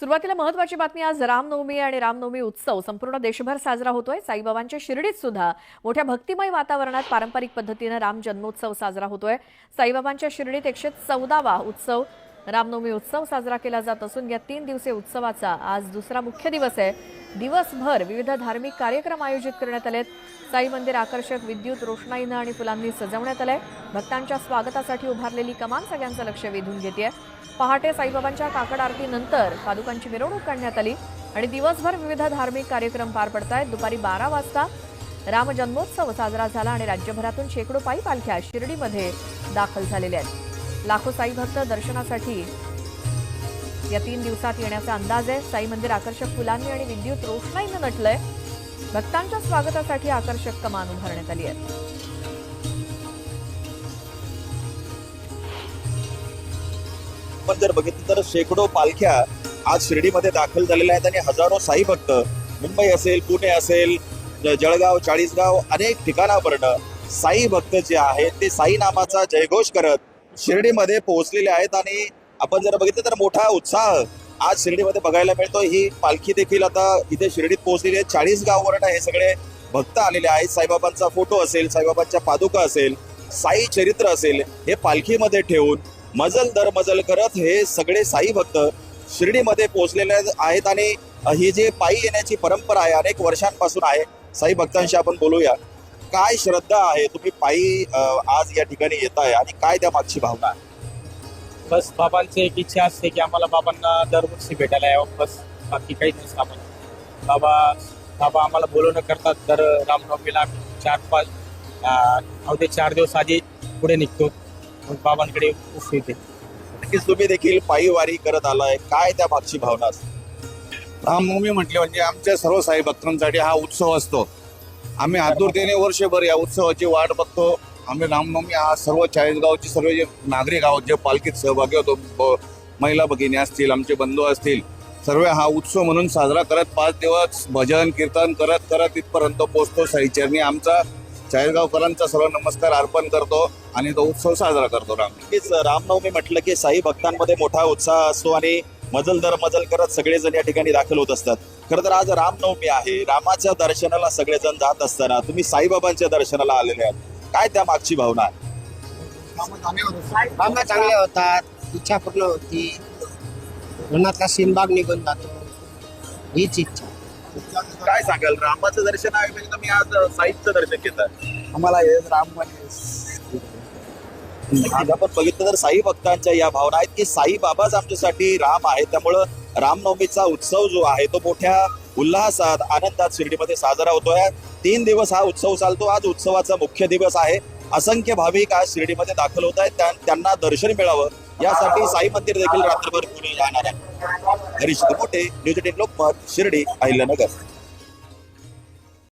सुरुवातीला महत्वाची बातमी आज रामनवमी आणि रामनवमी उत्सव संपूर्ण देशभर साजरा होतोय. साईबाबांच्या शिर्डीत सुद्धा मोठ्या भक्तिमय वातावरणात पारंपरिक पद्धतीनं राम जन्मोत्सव साजरा होतोय. साईबाबांच्या शिर्डीत एकशे चौदावा उत्सव रामनवमी उत्सव साजरा केला जात असून या तीन दिवसीय उत्सवाचा आज दुसरा मुख्य दिवस आहे. दिवसभर विविध धार्मिक कार्यक्रम आयोजित करण्यात आलेत साई मंदिर आकर्षक विद्युत रोषणाईनं आणि फुलांनी सजवण्यात आलंय. भक्तांच्या स्वागतासाठी उभारलेली कमान सगळ्यांचं लक्ष वेधून घेते पहाटे साईबाबांच्या काकड आरतीनंतर पादुकांची मिरवणूक काढण्यात आली आणि दिवसभर विविध धार्मिक कार्यक्रम पार पडतायत. दुपारी बारा वाजता राम जन्मोत्सव साजरा झाला आणि राज्यभरातून शेकडो पायी पालख्या शिर्डीमध्ये दाखल झालेल्या आहेत. लाखो साई भक्त दर्शनासाठी या तीन दिवसात येण्याचा अंदाज आहे. साई मंदिर आकर्षक फुलांनी आणि विद्युत रोषणाईनं नटलंय. भक्तांच्या स्वागतासाठी आकर्षक कमान उभारण्यात आली आहे. आपण जर बघितलं तर शेकडो पालख्या आज शिर्डीमध्ये दाखल झालेल्या आहेत आणि हजारो साई भक्त मुंबई असेल पुणे असेल जळगाव चाळीसगाव अनेक ठिकाणावरनं साई भक्त जे आहेत ते साई नामाचा जयघोष करत शिर्डीमध्ये पोहोचलेले आहेत आणि आपण जर बघितलं तर मोठा उत्साह आज शिर्डीमध्ये बघायला मिळतो ही पालखी देखील आता इथे शिर्डीत पोहोचलेली आहे. चाळीस गाववरनं हे सगळे भक्त आलेले आहेत. साईबाबांचा फोटो असेल साईबाबांच्या पादुका असेल साई चरित्र असेल हे पालखीमध्ये ठेवून मजल दर मजल करत हे सगळे साई भक्त शिर्डीमध्ये पोहोचलेले आहेत. आणि ही जी पायी येण्याची परंपरा आहे अनेक वर्षांपासून आहे साई भक्तांशी आपण बोलूया. काय श्रद्धा आहे? तुम्ही पायी आज या ठिकाणी येत आहे आणि काय त्या मागची भावना आहे? बस बाबांची एक इच्छा असते की आम्हाला बाबांना दरवर्षी भेटायला यावं. बस बाकी काहीच नसतं आम्हाला बाबा बाबा आम्हाला बोलवणं करतात दर रामनवमीला आम्ही चार पाच अं, अवघे चार दिवस आधी पुढे निघतो. मग बाबांकडे उपस्थित येते नक्कीच तुम्ही देखील पायी वारी करत आलाय. काय त्या मागची भावना असते? रामनवमी म्हटले म्हणजे आमच्या सर्व साई भक्तांसाठी हा उत्सव असतो. आम्ही आतुरतेने वर्षभर या उत्सवाची वाट बघतो. आम्ही रामनवमी हा सर्व चाळीसगावचे सर्व जे नागरिक आहोत जे पालखीत सहभागी होतो ब- महिला भगिनी असतील आमचे बंधू असतील सर्व हा उत्सव म्हणून साजरा करत पाच दिवस भजन कीर्तन करत करत इथपर्यंत पोहोचतो. साईचरणी आमचा चाळीसगावकरांचा सर्व नमस्कार अर्पण करतो आणि तो उत्सव साजरा करतो राम. रामनवमी म्हटलं की साई भक्तांमध्ये मोठा उत्साह असतो आणि मजल दर मजल करत सगळेजण या ठिकाणी दाखल होत असतात. खरं तर आज रामनवमी आहे. रामाच्या दर्शनाला सगळेजण जात असताना तुम्ही साईबाबांच्या दर्शनाला आलेले आहात. काय त्या मागची भावना आहे? भावना चांगल्या होतात. इच्छा पूर्ण होती. मनातला सीनबाग निघून जातो. हीच इच्छा. काय सांगाल? रामाचं दर्शन आहे. म्हणजे तुम्ही आज साईचं दर्शन घेताय. आम्हाला हे राम आज आपण बघितलं तर साई भक्तांच्या या भावना आहेत की साई बाबाच आमच्यासाठी राम आहे. त्यामुळं रामनवमीचा उत्सव जो आहे तो मोठ्या उल्हासात आनंदात शिर्डीमध्ये साजरा होतोय. तीन दिवस हा उत्सव चालतो. आज उत्सवाचा मुख्य दिवस आहे. असंख्य भाविक आज शिर्डीमध्ये दाखल होत आहेत. त्यांना दर्शन मिळावं. यासाठी साई मंदिर देखील रात्रभर पुढे राहणार आहे. Harish Mothe news eighteen Lokmat Shirdi Ahilyanagar.